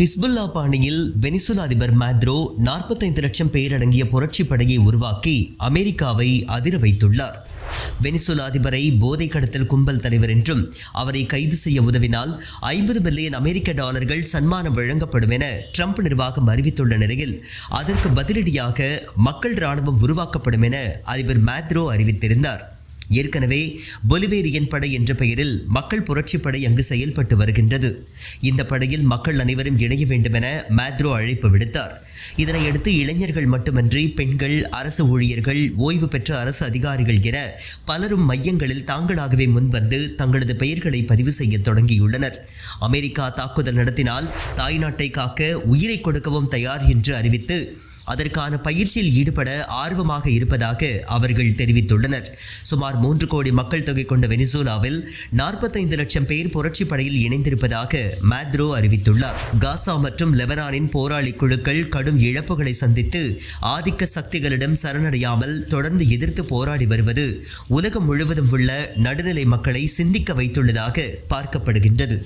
Hezbollah பாணியில் Venezuela அதிபர் மேத்ரோ நாற்பத்தைந்து லட்சம் பேர் அடங்கிய படையை உருவாக்கி அமெரிக்காவை அதிர வைத்துள்ளார். வெனிசுலா அதிபரை போதை கடத்தல் கும்பல் தலைவர் என்றும் அவரை கைது செய்ய உதவினால் ஐம்பது மில்லியன் அமெரிக்க டாலர்கள் சன்மானம் வழங்கப்படும் என ட்ரம்ப் நிர்வாகம் அறிவித்துள்ள நிலையில் அதற்கு பதிலடியாக மக்கள் இராணுவம் உருவாக்கப்படும் என அதிபர் மேத்ரோ அறிவித்திருந்தார். ஏற்கனவே பொலிவேரியன் படை என்ற பெயரில் மக்கள் புரட்சி படை அங்கு செயல்பட்டு வருகின்றது. இந்த படையில் மக்கள் அனைவரும் இணைய வேண்டுமென மேத்ரோ அழைப்பு விடுத்தார். இதனையடுத்து இளைஞர்கள் மட்டுமன்றி பெண்கள் அரசு ஊழியர்கள் ஓய்வு பெற்ற அரசு அதிகாரிகள் என பலரும் மையங்களில் தாங்களாகவே முன்வந்து தங்களது பெயர்களை பதிவு செய்ய தொடங்கியுள்ளனர். அமெரிக்கா தாக்குதல் நடத்தினால் தாய்நாட்டை காக்க உயிரை கொடுக்கவும் தயார் என்று அறிவித்து அதற்கான பயிற்சியில் ஈடுபட ஆர்வமாக இருப்பதாக அவர்கள் தெரிவித்துள்ளனர். சுமார் மூன்று கோடி மக்கள் தொகை கொண்ட வெனிசூலாவில் நாற்பத்தைந்து லட்சம் பேர் புரட்சி படையில் இணைந்திருப்பதாக மேத்ரோ அறிவித்துள்ளார். காசா மற்றும் லெபனானின் போராளி குழுக்கள் கடும் இழப்புகளை சந்தித்து ஆதிக்க சக்திகளிடம் சரணடையாமல் தொடர்ந்து எதிர்த்து போராடி வருவது உலகம் முழுவதும் உள்ள நடுநிலை மக்களை சிந்திக்க வைத்துள்ளதாக பார்க்கப்படுகின்றது.